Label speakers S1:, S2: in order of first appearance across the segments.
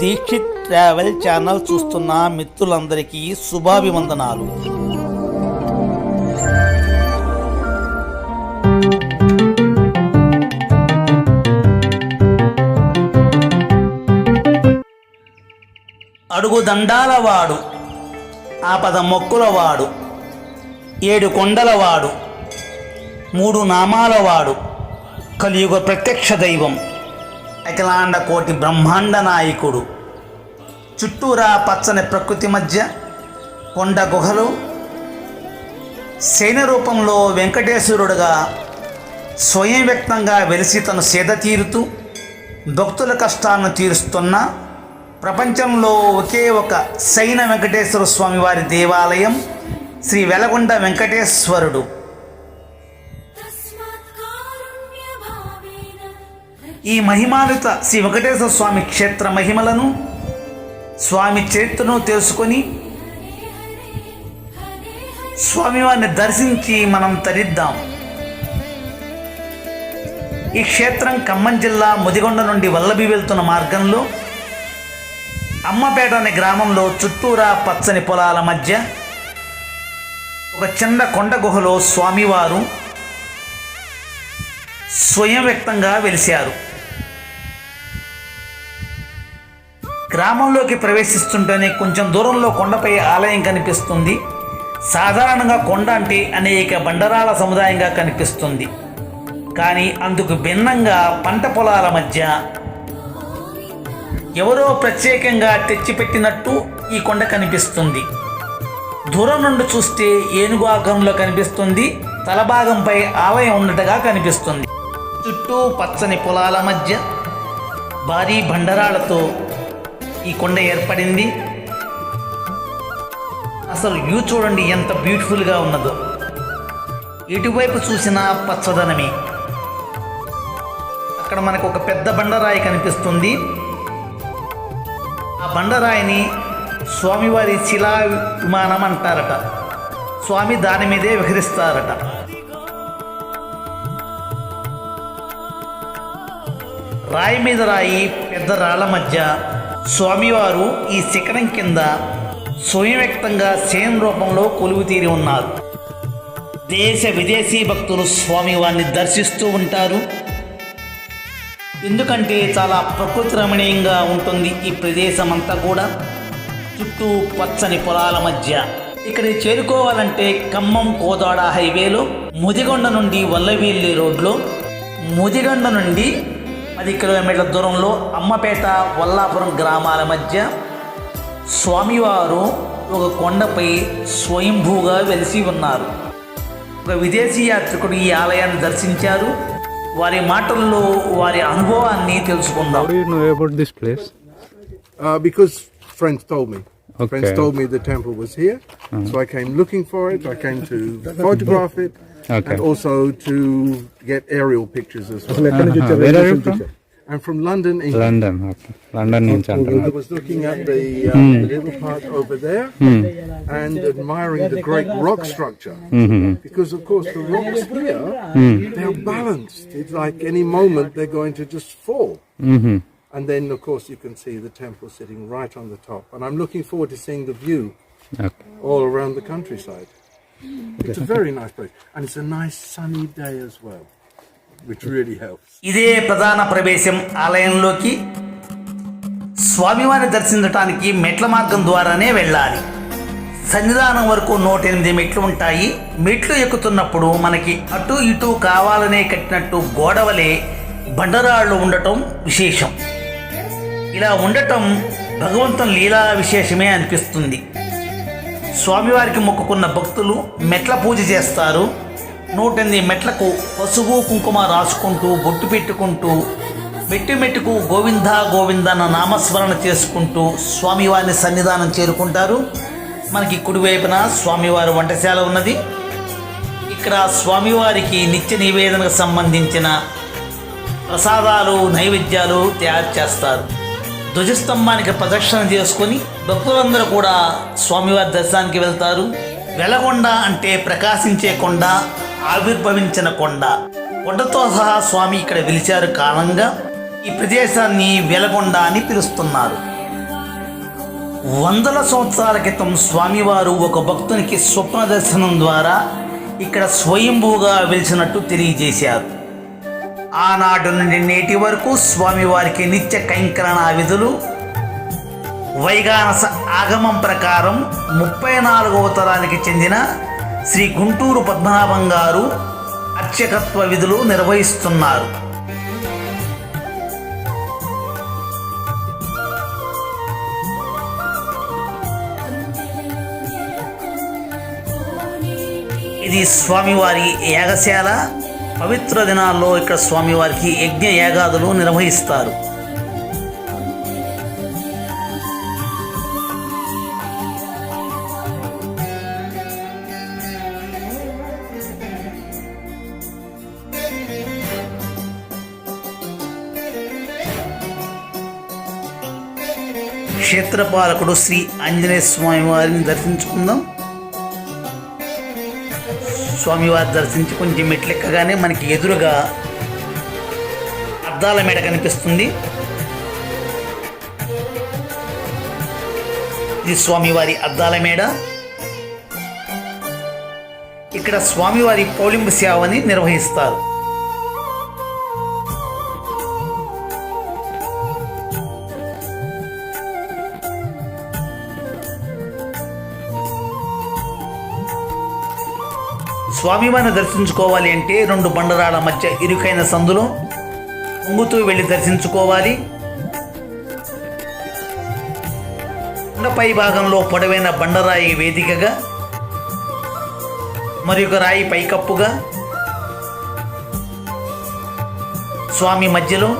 S1: Dixit travel channel చూస్తున్న మిత్రులందరికీ శుభాభివందనాలు. అడుగు దండాలవాడు ఆపద మొక్కులవాడు ఏడు కొండలవాడు మూడు నామాలవాడు కలియుగ ప్రత్యక్ష దైవం. అఖిలాండ కోటి బ్రహ్మాండ నాయకుడు. చుట్టూరా పచ్చని ప్రకృతి మధ్య కొండ గుహలు. శయన రూపంలో వెంకటేశ్వరుడుగా స్వయం వ్యక్తంగా వెలిసి తను సేద తీరుతూ భక్తుల కష్టాలను తీరుస్తున్న ప్రపంచంలో ఒకే ఒక శైన వెంకటేశ్వర స్వామి వారి దేవాలయం శ్రీ వెలగొండ వెంకటేశ్వరుడు. ఈ మహిమానుత శ్రీ వెంకటేశ్వర స్వామి క్షేత్ర మహిమలను స్వామి చరిత్రను తెలుసుకొని స్వామివారిని దర్శించి మనం తరిద్దాం. ఈ క్షేత్రం ఖమ్మం జిల్లా ముదిగొండ నుండి వల్లభి వెళ్తున్న మార్గంలో అమ్మపేట అనే గ్రామంలో చుట్టూరా పచ్చని పొలాల మధ్య ఒక చిన్న కొండ గుహలో స్వామివారు స్వయం వ్యక్తంగా వెలిశారు. గ్రామంలోకి ప్రవేశిస్తుంటేనే కొంచెం దూరంలో కొండపై ఆలయం కనిపిస్తుంది. సాధారణంగా కొండ అంటే అనేక బండరాల సముదాయంగా కనిపిస్తుంది. కానీ అందుకు భిన్నంగా పంట పొలాల మధ్య ఎవరో ప్రత్యేకంగా తెచ్చిపెట్టినట్టు ఈ కొండ కనిపిస్తుంది. దూరం నుండి చూస్తే ఏనుగు ఆకారంలో కనిపిస్తుంది. తలభాగంపై ఆలయం ఉన్నట్టుగా కనిపిస్తుంది. చుట్టూ పచ్చని పొలాల మధ్య భారీ బండరాలతో ఈ కొండ ఏర్పడింది. అసలు వ్యూ చూడండి ఎంత బ్యూటిఫుల్గా ఉన్నదో. ఎటువైపు చూసినా పచ్చదనమే. అక్కడ మనకు ఒక పెద్ద బండరాయి కనిపిస్తుంది. ఆ బండరాయిని స్వామివారి శిలా విమానం అంటారట. స్వామి దాని మీదే విహరిస్తారట. రాయి మీద రాయి పెద్ద రాళ్ళ మధ్య స్వామివారు ఈ శిఖరం కింద స్వయంవ్యక్తంగా వ్యక్తంగా రూపంలో కొలువు తీరి ఉన్నారు. దేశ విదేశీ భక్తులు స్వామివారిని దర్శిస్తూ ఉంటారు. ఎందుకంటే చాలా ప్రకృతి రమణీయంగా ఉంటుంది ఈ ప్రదేశం అంతా కూడా. చుట్టూ పచ్చని పొలాల మధ్య. ఇక్కడికి చేరుకోవాలంటే ఖమ్మం కోదాడ హైవేలో ముదిగొండ నుండి వల్లవీల్లి రోడ్లో ముదిగొండ నుండి పది కిలోమీటర్ల దూరంలో అమ్మపేట వల్లాపురం గ్రామాల మధ్య స్వామివారు ఒక కొండపై స్వయంభూగా వెలిసి ఉన్నారు. ఒక విదేశీ యాత్రికుడు ఈ ఆలయాన్ని దర్శించారు. వారి మాటల్లో వారి అనుభవాన్ని తెలుసుకుందాం.
S2: Okay.
S3: Friends told me. The temple was here,
S2: Okay.
S3: and also to get aerial pictures as well.
S2: Uh-huh. Where are you from?
S3: I'm from London, England.
S2: London okay London నుంచి
S3: I
S2: అంటున్నారు
S3: was looking at the, uh, the little part over there and admiring the great rock structure. Because, of course, the rocks here, they're balanced. It's like any moment they're going to just fall. And then, of course, you can see the temple sitting right on the top. And I'm looking forward to seeing the view
S2: okay
S3: all around the countryside. It's a very nice place. And it's a nice sunny day as well, which really helps.
S1: ఇదే ప్రధాన ప్రవేశం ఆలయంలోకి స్వామివారిని దర్శించడానికి మెట్ల మార్గం ద్వారానే వెళ్ళాలి. సన్నిధానం వరకు నూట ఎనిమిది మెట్లు ఉంటాయి. మెట్లు ఎక్కుతున్నప్పుడు మనకి అటు ఇటు కావాలనే కట్టినట్టు గోడవలే బండరాళ్ళు ఉండటం విశేషం. ఇలా ఉండటం భగవంతుని లీలా విశేషమే అనిపిస్తుంది. స్వామివారికి మొక్కుకున్న భక్తులు మెట్ల పూజ చేస్తారు. నూటెనిమిది మెట్లకు పసుపు కుంకుమ రాసుకుంటూ బొట్టు పెట్టుకుంటూ మెట్టు మెట్టుకు గోవింద గోవింద అన్న నామస్మరణ చేసుకుంటూ స్వామివారిని సన్నిధానం చేరుకుంటారు. మనకి కుడివైపున స్వామివారి వంటశాల ఉన్నది. ఇక్కడ స్వామివారికి నిత్య నివేదనకు సంబంధించిన ప్రసాదాలు నైవేద్యాలు తయారు చేస్తారు. ధ్వజస్తంభానికి ప్రదక్షిణ చేసుకొని భక్తులందరూ కూడా స్వామివారి దర్శనానికి వెళ్తారు. వెలగొండ అంటే ప్రకాశించే కొండ ఆవిర్భవించిన కొండ. కొండతో సహా స్వామి ఇక్కడ వెలిచారు కారణంగా ఈ ప్రదేశాన్ని వెలగొండ అని పిలుస్తున్నారు. వందల సంవత్సరాల క్రితం స్వామివారు ఒక భక్తునికి స్వప్న దర్శనం ద్వారా ఇక్కడ స్వయంభూగా వెలిచినట్టు తెలియజేశారు. ఆనాటి నుండి నేటి వరకు స్వామివారికి నిత్య కైంకరణ విధులు వైగానస ఆగమం ప్రకారం ముప్పై నాలుగవ తరానికి చెందిన శ్రీ గుంటూరు పద్మనాభం గారు అర్చకత్వ విధులు నిర్వహిస్తున్నారు. ఇది స్వామివారి యాగశాల. పవిత్ర దినాల్లో ఇక్కడ స్వామివారికి యజ్ఞ యాగాదులు నిర్వహిస్తారు. క్షేత్రపాలకుడు శ్రీ ఆంజనేయ స్వామి వారిని దర్శించుకుందాం. స్వామివారి దర్శించి కొంచెం మెట్లెక్కగానే మనకి ఎదురుగా అద్దాల మేడ కనిపిస్తుంది. ఇది స్వామివారి అద్దాల మేడ. ఇక్కడ స్వామివారి పౌలింపు సేవని నిర్వహిస్తారు. స్వామివారిని దర్శించుకోవాలి అంటే రెండు బండరాల మధ్య ఇరుకైన సందులో పొంగుతూ వెళ్ళి దర్శించుకోవాలి. కొండపై భాగంలో పొడవైన బండరాయి వేదికగా మరియు ఒక రాయి పైకప్పుగా స్వామి మధ్యలో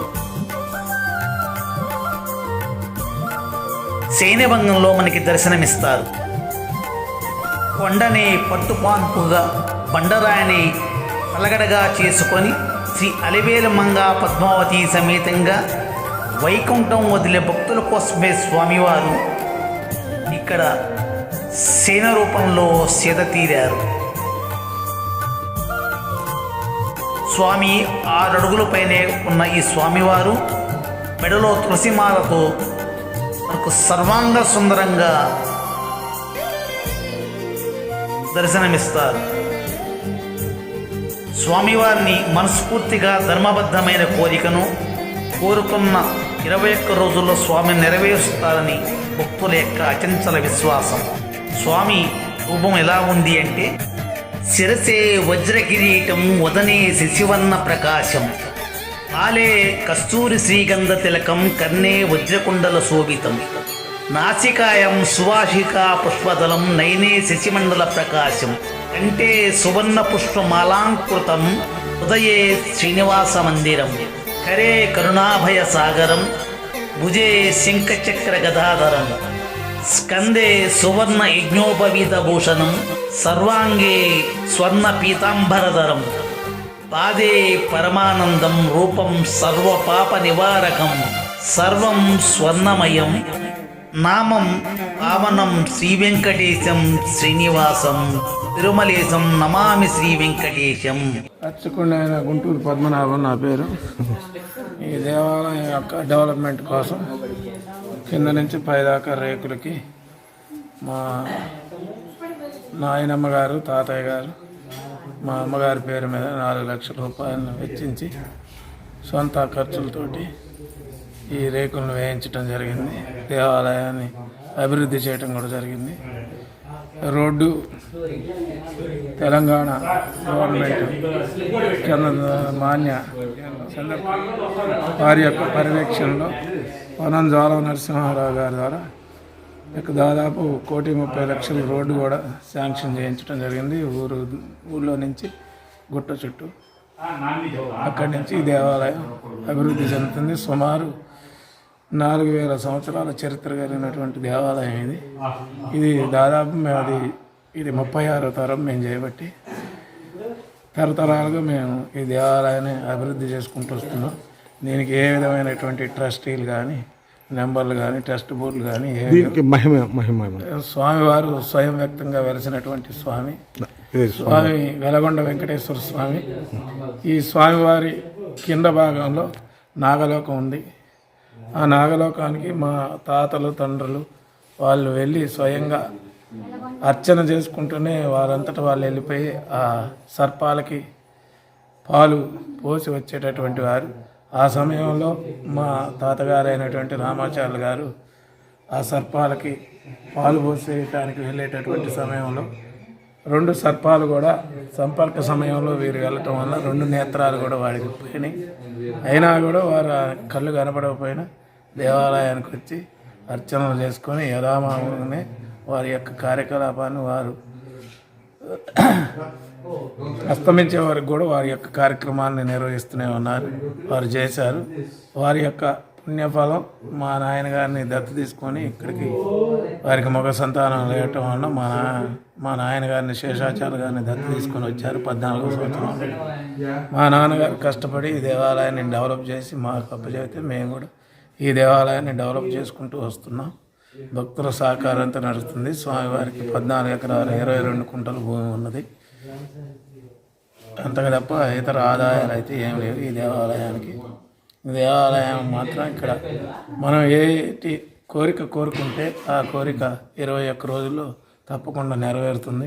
S1: శయనభంగంలో మనకి దర్శనమిస్తారు. కొండని పట్టుపాన్పుగా బండరాయిని పలగడగా చేసుకొని శ్రీ అలివేలమంగ పద్మావతి సమేతంగా వైకుంఠం వదిలే భక్తుల కోసమే స్వామివారు ఇక్కడ సేన రూపంలో సేద తీరారు. స్వామి ఆరడుగుల పైనే ఉన్న ఈ స్వామివారు మెడలో తులసిమాలతో మనకు సర్వాంగ సుందరంగా దర్శనమిస్తారు. స్వామివారిని మనస్ఫూర్తిగా ధర్మబద్ధమైన కోరికను కోరుకున్న ఇరవై ఒక్క రోజుల్లో స్వామి నెరవేరుస్తారని భక్తుల యొక్క అచంచల విశ్వాసం. స్వామి రూపం ఎలా ఉంది అంటే శిరసే వజ్రకిరీటం వదనే శశివర్ణ ప్రకాశం. ఆలే కస్తూరి శ్రీగంధ తిలకం కర్ణే వజ్రకుండల శోభితం. నాసికాయం సువాసికా పుష్పదలం నయనే శశిమండల ప్రకాశం. కంటే సువర్ణ పుష్పమాలాంకృతం హృదయే శ్రీనివాస మందిరం కరే కరుణాభయ సాగరం భుజే శంఖచక్ర గదాధరం స్కందే సువర్ణ యజ్ఞోపవీత భూషణం సర్వాంగే స్వర్ణ పీతాంబరధరం పాదే పరమానందం రూపం సర్వ పాప నివారకం సర్వం స్వర్ణమయం నామం పావనం శ్రీ వెంకటేశం శ్రీనివాసం తిరుమలేశం నమామి శ్రీ వెంకటేశం
S4: అర్చకుండా గుంటూరు పద్మనాభం నా పేరు. ఈ దేవాలయం యొక్క డెవలప్మెంట్ కోసం కింద నుంచి పైదాకా రేకులకి మా నాయనమ్మ గారు తాతయ్య గారు మా అమ్మగారి పేరు మీద నాలుగు లక్షల రూపాయలను వెచ్చించి సొంత ఖర్చులతోటి ఈ రేకులను వేయించడం జరిగింది. దేవాలయాన్ని అభివృద్ధి చేయటం కూడా జరిగింది. రోడ్డు తెలంగాణ గవర్నమెంట్ కేంద్ర మాన్య చంద్ర వారి యొక్క పర్యవేక్షణలో వనం జ్వాల నరసింహారావు గారి ద్వారా ఇక దాదాపు కోటి ముప్పై లక్షల రోడ్డు కూడా శాంక్షన్ చేయించడం జరిగింది. ఊరు ఊళ్ళో నుంచి గుట్ట చుట్టూ అక్కడి నుంచి ఈ దేవాలయం అభివృద్ధి చెందుతుంది. సుమారు నాలుగు వేల సంవత్సరాల చరిత్ర కలిగినటువంటి దేవాలయం ఇది. ఇది దాదాపు మేము అది ఇది ముప్పై ఆరో తరం మేము చేయబట్టి తరతరాలుగా మేము ఈ దేవాలయాన్ని అభివృద్ధి చేసుకుంటూ వస్తున్నాం. దీనికి ఏ విధమైనటువంటి ట్రస్టీలు కానీ నెంబర్లు కానీ టెస్ట్ బోర్డులు కానీ
S2: మహిమ మహిమ
S4: స్వామివారు స్వయం వ్యక్తంగా వెలిసినటువంటి స్వామి స్వామి వెలగొండ వెంకటేశ్వర స్వామి. ఈ స్వామివారి కింద భాగంలో నాగలోకం ఉంది. ఆ నాగలోకానికి మా తాతలు తండ్రులు వాళ్ళు వెళ్ళి స్వయంగా అర్చన చేసుకుంటూనే వారంతటా వాళ్ళు వెళ్ళిపోయి ఆ సర్పాలకి పాలు పోసి వచ్చేటటువంటి వారు. ఆ సమయంలో మా తాతగారు అయినటువంటి రామాచార్యులు గారు ఆ సర్పాలకి పాలు పోసేయటానికి వెళ్ళేటటువంటి సమయంలో రెండు సర్పాలు కూడా సంపర్క సమయంలో వీరు వెళ్ళటం వల్ల రెండు నేత్రాలు కూడా వాడికి పోయినాయి. అయినా కూడా వారు కళ్ళు కనపడకపోయినా దేవాలయానికి వచ్చి అర్చనలు చేసుకొని యథామామూలనే వారి యొక్క కార్యకలాపాన్ని వారు అస్తమించే వరకు కూడా వారి యొక్క కార్యక్రమాన్ని నిర్వహిస్తూనే ఉన్నారు. వారు చేశారు. వారి యొక్క పుణ్యఫలం మా నాయనగారిని దత్త దత్తు తీసుకొని ఇక్కడికి వారికి మగ సంతానం లేవటం వలన మా నా మా నాయనగారిని శేషాచార్య గారిని దత్తు తీసుకొని వచ్చారు పద్నాలుగో సంవత్సరం. మా నాన్నగారు కష్టపడి ఈ దేవాలయాన్ని డెవలప్ చేసి మాకు అప్పచెబితే మేము కూడా ఈ దేవాలయాన్ని డెవలప్ చేసుకుంటూ వస్తున్నాం. భక్తుల సహకారంతో నడుస్తుంది. స్వామివారికి పద్నాలుగు ఎకరాలు ఇరవై రెండు కుంటల భూమి ఉన్నది. అంతగా తప్ప ఇతర ఆదాయాలు అయితే ఏం లేవు ఈ దేవాలయానికి. దేవాలయం మాత్రం ఇక్కడ. మనం ఏటి కోరిక కోరుకుంటే ఆ కోరిక ఇరవై ఒక్క రోజుల్లో తప్పకుండా నెరవేరుతుంది.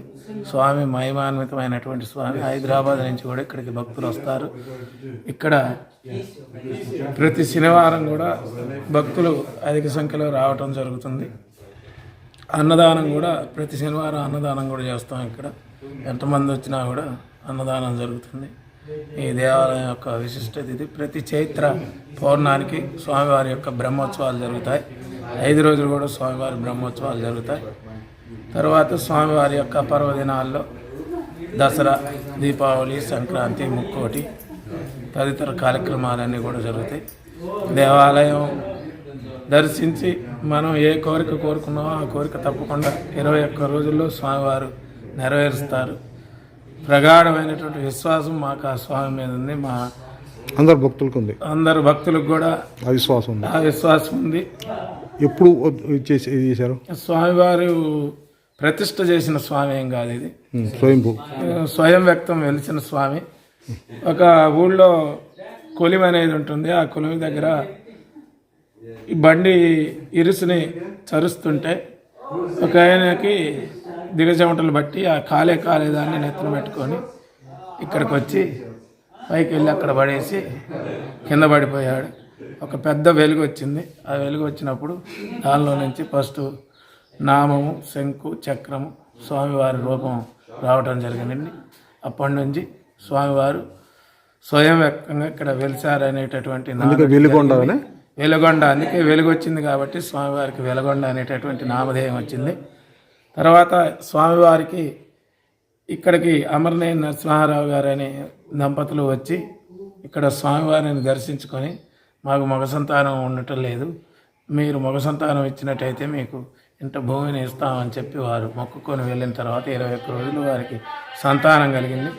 S4: స్వామి మహిమాన్వితమైనటువంటి స్వామి హైదరాబాద్ నుంచి కూడా ఇక్కడికి భక్తులు వస్తారు. ఇక్కడ ప్రతి శనివారం కూడా భక్తులు అధిక సంఖ్యలో రావటం జరుగుతుంది. అన్నదానం కూడా ప్రతి శనివారం అన్నదానం కూడా చేస్తాం ఇక్కడ. ఎంతమంది వచ్చినా కూడా అన్నదానం జరుగుతుంది. ఈ దేవాలయం యొక్క విశిష్టత ఇది. ప్రతి చైత్ర పౌర్ణానికి స్వామివారి యొక్క బ్రహ్మోత్సవాలు జరుగుతాయి. ఐదు రోజులు కూడా స్వామివారి బ్రహ్మోత్సవాలు జరుగుతాయి. తర్వాత స్వామివారి యొక్క పర్వదినాల్లో దసరా దీపావళి సంక్రాంతి ముక్కోటి తదితర కార్యక్రమాలన్నీ కూడా జరుగుతాయి. దేవాలయం దర్శించి మనం ఏ కోరిక కోరుకున్నామో ఆ కోరిక తప్పకుండా ఇరవై ఒక్క రోజుల్లో స్వామివారు నెరవేరుస్తారు. ప్రగాఢమైనటువంటి విశ్వాసం మాకు ఆ స్వామి మీద ఉంది. మా
S2: అందరు భక్తులకు ఉంది.
S4: అందరు భక్తులకు కూడా
S2: ఆ విశ్వాసం ఉంది.
S4: ఆ విశ్వాసం ఉంది.
S2: ఎప్పుడు చేసి ఇది చేశారు?
S4: స్వామివారు ప్రతిష్ట చేసిన స్వామి ఏం కాదు ఇది.
S2: స్వయంభూ.
S4: స్వయం వ్యక్తం వెలిసిన స్వామి. ఒక ఊళ్ళో కొలిమి అనేది ఉంటుంది. ఆ కొలిమి దగ్గర ఈ బండి ఇరుసుని చరుస్తుంటే ఒక ఆయనకి దిగజమటలు బట్టి ఆ కాలే కాలేదాన్ని నెత్తిన పెట్టుకొని ఇక్కడికి వచ్చి పైకి వెళ్ళి అక్కడ పడేసి కింద పడిపోయాడు. ఒక పెద్ద వెలుగు వచ్చింది. ఆ వెలుగు వచ్చినప్పుడు దానిలో నుంచి ఫస్ట్ నామము శంకు చక్రము స్వామివారి రూపం రావటం జరిగిందండి. అప్పటి నుంచి స్వామివారు స్వయం వ్యక్తంగా ఇక్కడ వెలిసారనేటటువంటి
S2: వెలుగొండ.
S4: వెలుగొండ అందుకే వెలుగు వచ్చింది కాబట్టి స్వామివారికి వెలుగొండ అనేటటువంటి నామధేయం వచ్చింది. తర్వాత స్వామివారికి ఇక్కడికి అమర్నేని నరసింహారావు గారని దంపతులు వచ్చి ఇక్కడ స్వామివారిని దర్శించుకొని మాకు మగ సంతానం ఉండటం లేదు. మీరు మగ సంతానం ఇచ్చినట్టయితే మీకు ఇంత భూమిని ఇస్తామని చెప్పి వారు మొక్కుకొని వెళ్ళిన తర్వాత ఇరవై ఒక్క రోజులు వారికి సంతానం కలిగింది.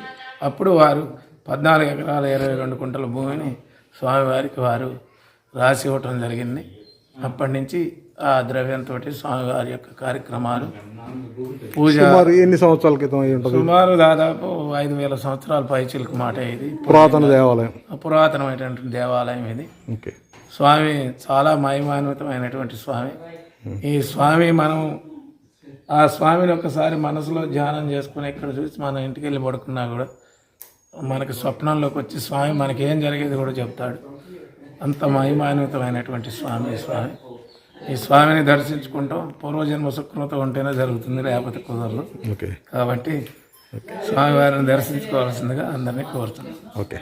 S4: అప్పుడు వారు పద్నాలుగు ఎకరాల ఇరవై రెండు కుంటల భూమిని స్వామివారికి వారు రాసి ఇవ్వటం జరిగింది. అప్పటి నుంచి ఆ ద్రవ్యంతో స్వామివారి యొక్క కార్యక్రమాలు. పూజ
S2: సుమారు ఎన్ని సంవత్సరాల క్రితం
S4: సుమారు దాదాపు ఐదు వేల సంవత్సరాల పైచిలకు మాట ఇది.
S2: పురాతన దేవాలయం.
S4: పురాతనమైనటువంటి దేవాలయం ఇది. స్వామి చాలా మహిమాన్వితమైనటువంటి స్వామి. ఈ స్వామి మనం ఆ స్వామిని ఒకసారి మనసులో ధ్యానం చేసుకుని ఇక్కడ చూసి మన ఇంటికి వెళ్ళి పడుకున్నా కూడా మనకి స్వప్నంలోకి వచ్చి స్వామి మనకి ఏం జరిగేది కూడా చెప్తాడు. అంత మహిమాన్వితమైనటువంటి స్వామి స్వామి. ఈ స్వామిని దర్శించుకుంటాం. పూర్వజన్మ సుకృతం ఉంటేనే జరుగుతుంది లేకపోతే కుదరదు.
S2: ఓకే.
S4: కాబట్టి స్వామివారిని దర్శించుకోవాల్సిందిగా అందరినీ కోరుతున్నాం.
S2: ఓకే.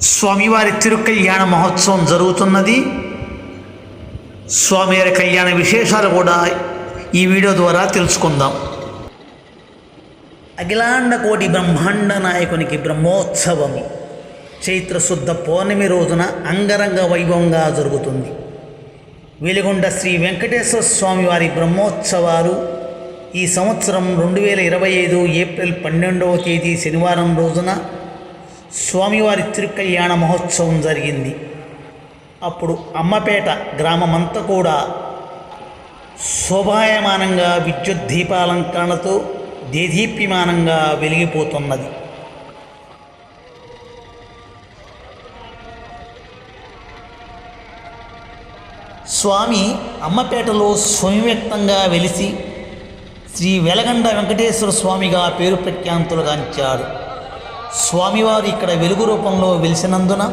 S1: స్వామివారి తిరుకల్యాణ మహోత్సవం జరుగుతున్నది. స్వామివారి కళ్యాణ విశేషాలు కూడా ఈ వీడియో ద్వారా తెలుసుకుందాం. అఖిలాండ కోటి బ్రహ్మాండ నాయకునికి బ్రహ్మోత్సవము. చైత్ర శుద్ధ పౌర్ణమి రోజున అంగరంగ వైభవంగా జరుగుతుంది. వెలుగొండ శ్రీ వెంకటేశ్వర స్వామి వారి బ్రహ్మోత్సవాలు ఈ సంవత్సరం రెండు వేల ఇరవై ఐదు ఏప్రిల్ పన్నెండవ తేదీ శనివారం రోజున స్వామివారి తిరుకల్యాణ మహోత్సవం జరిగింది. అప్పుడు అమ్మపేట గ్రామమంతా కూడా శోభాయమానంగా విద్యుత్ దీపాలంకరణతో దేదీప్యమానంగా వెలిగిపోతున్నది. స్వామి అమ్మపేటలో స్వయంవ్యక్తంగా వెలిసి శ్రీ వెలగండ వెంకటేశ్వర స్వామిగా పేరు ప్రఖ్యాంతులుగాంచాడు స్వామివారు ఇక్కడ వెలుగు రూపంలో వెలిసినందున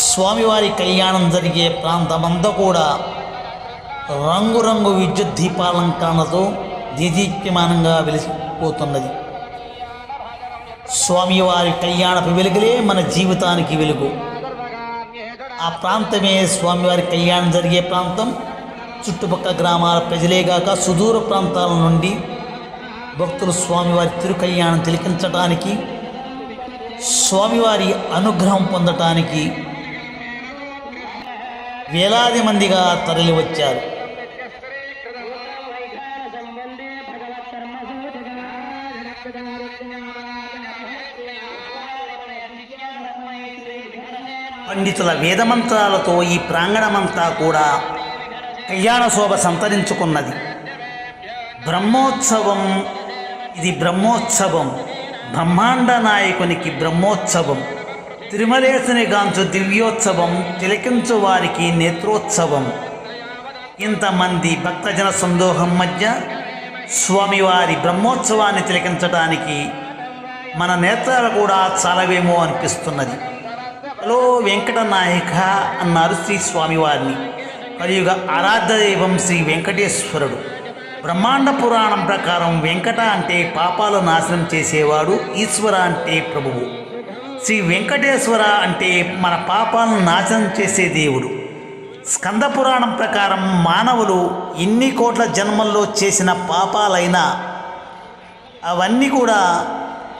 S1: స్వామివారి కళ్యాణం జరిగే ప్రాంతమంతా కూడా రంగురంగు విద్యుత్ దీపాలంకరణతో దిదీప్యమానంగా వెలిసిపోతున్నది. స్వామివారి కళ్యాణపు వెలుగులే మన జీవితానికి వెలుగు. ఆ ప్రాంతమే స్వామివారి కళ్యాణం జరిగే ప్రాంతం. చుట్టుపక్కల గ్రామాల ప్రజలేగాక సుదూర ప్రాంతాల నుండి భక్తులు స్వామివారి తిరుకళ్యాణం తిలకించటానికి స్వామివారి అనుగ్రహం పొందటానికి వేలాది మందిగా తరలి పండితుల వేదమంత్రాలతో ఈ ప్రాంగణమంతా కూడా కళ్యాణ శోభ సంతరించుకున్నది. బ్రహ్మోత్సవం ఇది బ్రహ్మోత్సవం. బ్రహ్మాండ నాయకునికి బ్రహ్మోత్సవం. తిరుమలేశని గాంచు దివ్యోత్సవం తిలకించు వారికి నేత్రోత్సవం. ఇంతమంది భక్తజన సందోహం మధ్య స్వామివారి బ్రహ్మోత్సవాన్ని తిలకించడానికి మన నేత్రాలు కూడా చాలవేమో అనిపిస్తున్నది. హలో వెంకట నాయక అన్నారు శ్రీ స్వామివారిని కలియుగ ఆరాధ్య దైవం శ్రీ వెంకటేశ్వరుడు. బ్రహ్మాండ పురాణం ప్రకారం వెంకట అంటే పాపాలు నాశనం చేసేవాడు ఈశ్వర అంటే ప్రభువు. శ్రీ వెంకటేశ్వర అంటే మన పాపాలను నాశనం చేసే దేవుడు. స్కంద పురాణం ప్రకారం మానవులు ఎన్ని కోట్ల జన్మల్లో చేసిన పాపాలైనా అవన్నీ కూడా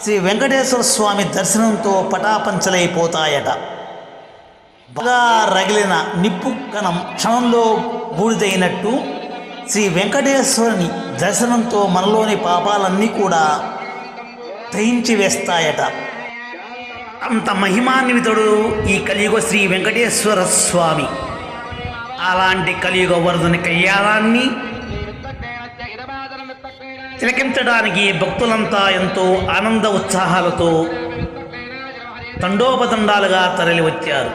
S1: శ్రీ వెంకటేశ్వర స్వామి దర్శనంతో పటాపంచలైపోతాయట. బాగా రగిలిన నిప్పు కణం క్షణంలో బూడిదైనట్టు శ్రీ వెంకటేశ్వరుని దర్శనంతో మనలోని పాపాలన్నీ కూడా దహించి వేస్తాయట. అంత మహిమాన్వితుడు ఈ కలియుగ శ్రీ వెంకటేశ్వర స్వామి. అలాంటి కలియుగ వరదని కళ్యాణాన్ని తిలకించడానికి భక్తులంతా ఎంతో ఆనంద ఉత్సాహాలతో తండోపతండాలుగా తరలి వచ్చారు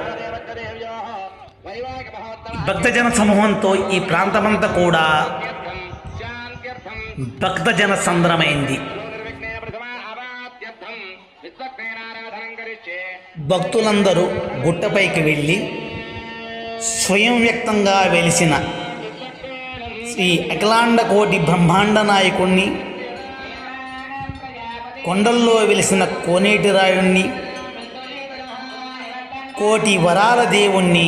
S1: భక్తజన సమూహంతో ఈ ప్రాంతమంతా కూడా భక్తజన సంద్రమైంది. భక్తులందరూ గుట్టపైకి వెళ్ళి స్వయం వ్యక్తంగా వెలిసిన శ్రీ అఖిలాండ కోటి బ్రహ్మాండ నాయకుణ్ణి కొండల్లో వెలిసిన కోనేటి రాయుణ్ణి కోటి వరాల దేవుణ్ణి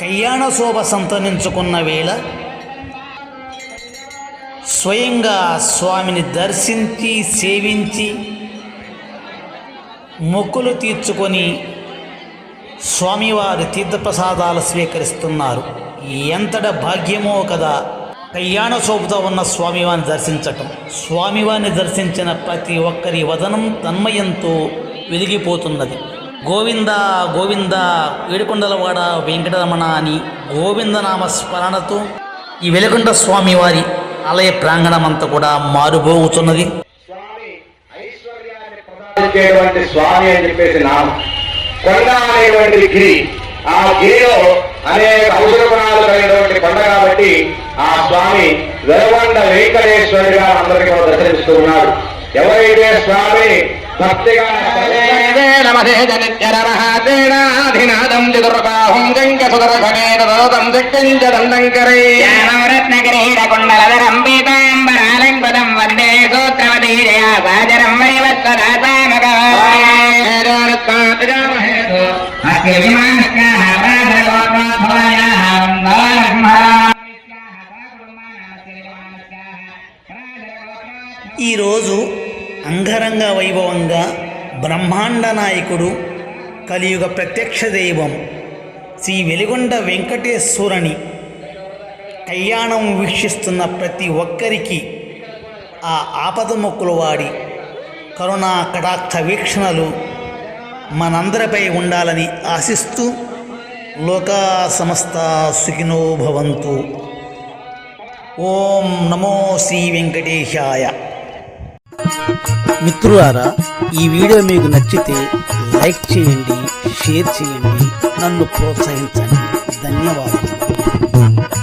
S1: కళ్యాణ శోభ సంతరించుకున్న వేళ స్వయంగా స్వామిని దర్శించి సేవించి మొక్కులు తీర్చుకొని స్వామివారి తీర్థప్రసాదాలు స్వీకరిస్తున్నారు. ఎంతట భాగ్యమో కదా. కళ్యాణ శోభతో ఉన్న స్వామివారిని దర్శించటం. స్వామివారిని దర్శించిన ప్రతి ఒక్కరి వదనం తన్మయంతో వెలిగిపోతున్నది. గోవింద గోవింద ఏడుకొండలవాడ వెంకటరమణ అని గోవిందనామ స్మరణతో ఈ వెలుగుండ స్వామివారి ఆలయ ప్రాంగణమంతా కూడా మారుబోగుతున్నది
S5: స్వామి అని చెప్పేసి నామం కొండ అనేటువంటిది గిరి ఆ గిరిలో అనేక ఔషధ గుణాలు కలిగినటువంటి కొండ కాబట్టి ఆ స్వామి వెలగొండ వెంకటేశ్వరుడిగా అందరికీ కూడా దర్శనిస్తూ ఉన్నాడు. ఎవరైతే స్వామి భక్తిగా
S6: చతుర్బాహుం
S7: పీతాంబరాలంకుతం వందే సాజరం
S1: ఈరోజు అంగరంగ వైభవంగా బ్రహ్మాండ నాయకుడు కలియుగ ప్రత్యక్ష దైవం శ్రీ వెలిగొండ వెంకటేశ్వరుని కళ్యాణం వీక్షిస్తున్న ప్రతి ఒక్కరికి ఆ ఆపద మొక్కులు వాడి కరుణా కటాక్ష వీక్షణలు మనందరిపై ఉండాలని ఆశిస్తూ లోకా సమస్త సుఖినో భవంతు. ఓం నమో శ్రీ వెంకటేశాయ. మిత్రులారా ఈ వీడియో మీకు నచ్చితే లైక్ చేయండి షేర్ చేయండి నన్ను ప్రోత్సహించండి. ధన్యవాదాలు.